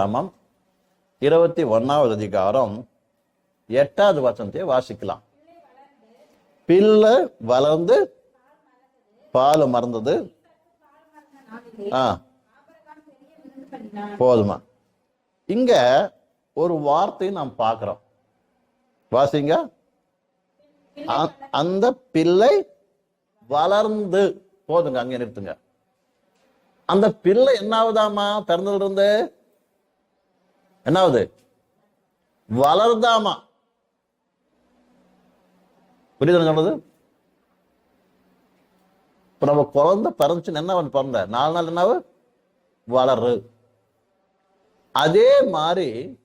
ராமம் இருபத்தி ஒன்னாவது அதிகாரம் எட்டாவது வசனத்தை வாசிக்கலாம். பிள்ளை வளர்ந்து பால் மறந்தது. ஆ போதுமா. இங்க ஒரு வார்த்தையை நாம் பார்க்கிறோம். வாசிங்க. அ- அந்த பிள்ளை வளர்ந்து போதுங்க அங்க நிறுத்துங்க. அந்த பிள்ளை என்ன ஆகுதாமா பிறந்ததுல இருந்து என்னாவது? வளர்தாமா புரியுது சொல்றது? இப்ப நம்ம குழந்த பிறந்துச்சுன்னு என்ன பண்ண பிறந்த? நாலு நாள் என்னாவு? வளரு. அதே மாதிரி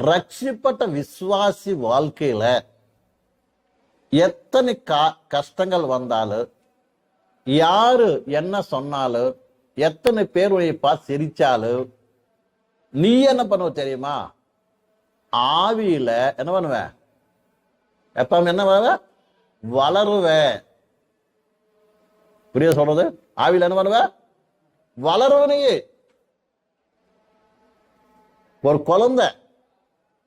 ரட்சிப்பட்ட விசுவாசி வாழ்க்கையில எத்தனை கா- கஷ்டங்கள் வந்தாலும் யாரு என்ன சொன்னாலும் எத்தனை பேர் உன்னை பார்த்து சிரிச்சாலும் நீ என்ன பண்ணுவ தெரியுமா? ஆவியில என்ன பண்ணுவ? எப்ப என்ன பண்ணுவ? வளருவ. புரிய சொல்றது? ஆவியில என்ன பண்ணுவ? வளருவ ஒரு குழந்தை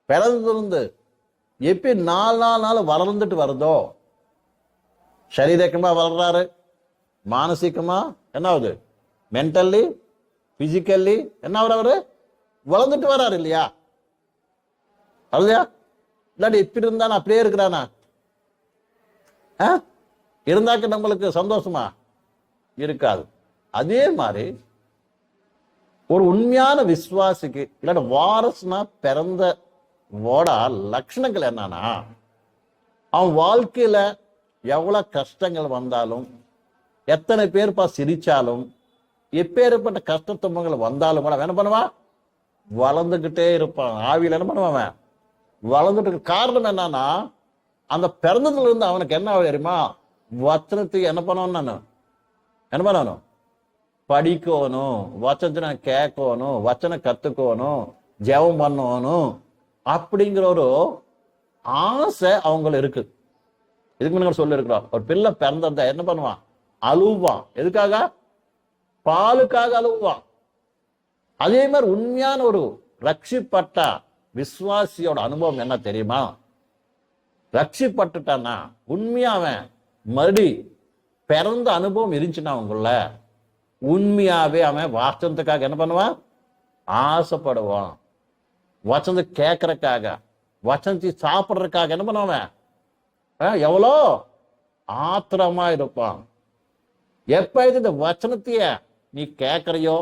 பிறந்திருந்து எப்படி நாலு நாலு நாள் வளர்ந்துட்டு வருதோ? சரீரக்கமா வளர்றாரு. மானசீகமா என்ன ஆகுது? மென்டல்லி பிசிக்கல்லி என்ன ஆகுறாரு வளர்ந்துட்டு வர்றாரு இல்லையா? அல்லையா இல்லாட்டி இப்படி இருந்தானா அப்படியே இருக்கிறானா? இருந்தாக்க நம்மளுக்கு சந்தோஷமா? இருக்காது. அதே மாதிரி ஒரு உண்மையான விசுவாசிக்கு இல்லாட்ட வாரஸ்னா பிறந்த ஓடா லட்சணங்கள் என்னன்னா அவன் வாழ்க்கையில எவ்வளவு கஷ்டங்கள் வந்தாலும் எத்தனை பேர் பா சிரிச்சாலும் எப்பேற்பட்ட கஷ்ட துன்பங்கள் வந்தாலும் கூட என்ன பண்ணுவான்? வளர்ந்துகிட்டே இருப்பான். ஆவியில் என்ன பண்ணுவான் அவன்? வளர்ந்துட்டு இருக்க காரணம் என்னன்னா அந்த பிறந்ததுல இருந்து அவனுக்கு என்ன தெரியுமா? வச்சனத்துக்கு என்ன பண்ணணும் நான்? என்ன பண்ணணும்? படிக்கணும் வச்சனை கேட்கணும் வச்சனை கத்துக்கணும் ஜெபம் பண்ணணும் அப்படிங்கிற ஒரு ஆசை அவங்கள இருக்கு. இதுக்கு முன்னாடி சொல்லி இருக்கிறோம் ஒரு பிள்ளை பிறந்தத என்ன பண்ணுவான்? அழுவான். எதுக்காக? பாலுக்காக அழுவான். அதே மாதிரி உண்மையான ஒரு ரட்சிப்பட்ட விஸ்வாசியோட அனுபவம் என்ன தெரியுமா? ரட்சிப்பட்டுட்டானா உண்மையா அவன் மறுபடி பிறந்த அனுபவம் இருந்துச்சுன்னா அவங்கள உண்மையாவே அவன் வாசனத்துக்காக என்ன பண்ணுவான்? ஆசைப்படுவான். வசனத்தை கேட்கறதுக்காக வசனத்தை சாப்பிட்றதுக்காக என்ன பண்ணுவான் ஆ, எவ்வளோ? ஆத்திரமா இருப்பான். எப்ப இது இந்த வச்சனத்தைய நீ கேட்கறியோ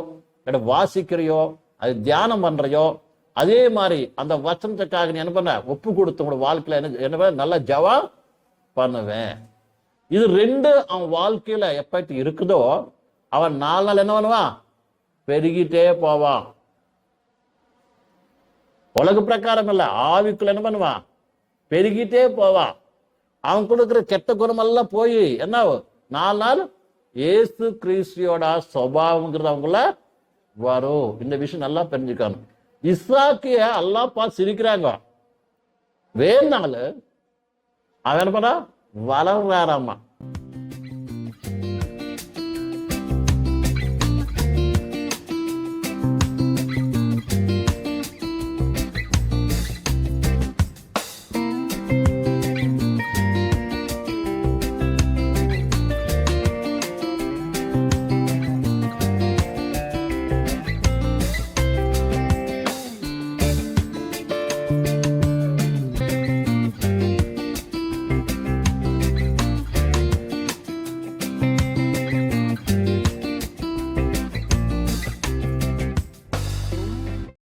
இல்லை வாசிக்கிறையோ அது தியானம் பண்ணுறையோ அதே மாதிரி அந்த வசனத்துக்காக நீ என்ன பண்ண? ஒப்பு கொடுத்து உங்களோட வாழ்க்கையில என்ன என்ன பண்ண? நல்ல பண்ணுவேன். இது ரெண்டு அவன் வாழ்க்கையில எப்ப இருக்குதோ அவன் நாலு நாள் என்ன பண்ணுவான்? பெருகிட்டே போவான். உலக பிரகாரம் இல்ல ஆவிக்குள்ள என்ன பண்ணுவான்? பெருகிட்டே போவான். அவன் கொடுக்குற கெட்ட குணமெல்லாம் போய் என்ன ஆகும்? நாலு நாள் ஏசு கிறிஸ்தியோட சுபாவங்கிறது அவங்கள வாரோ. இந்த விஷயம் நல்லா தெரிஞ்சுக்கணும். இஸ்ராக்கிய அல்லா பார்த்து சிரிக்கிறாங்க. வேணாலும் நாள் அவன் என்ன பண்ணா? வளர்றாராமா?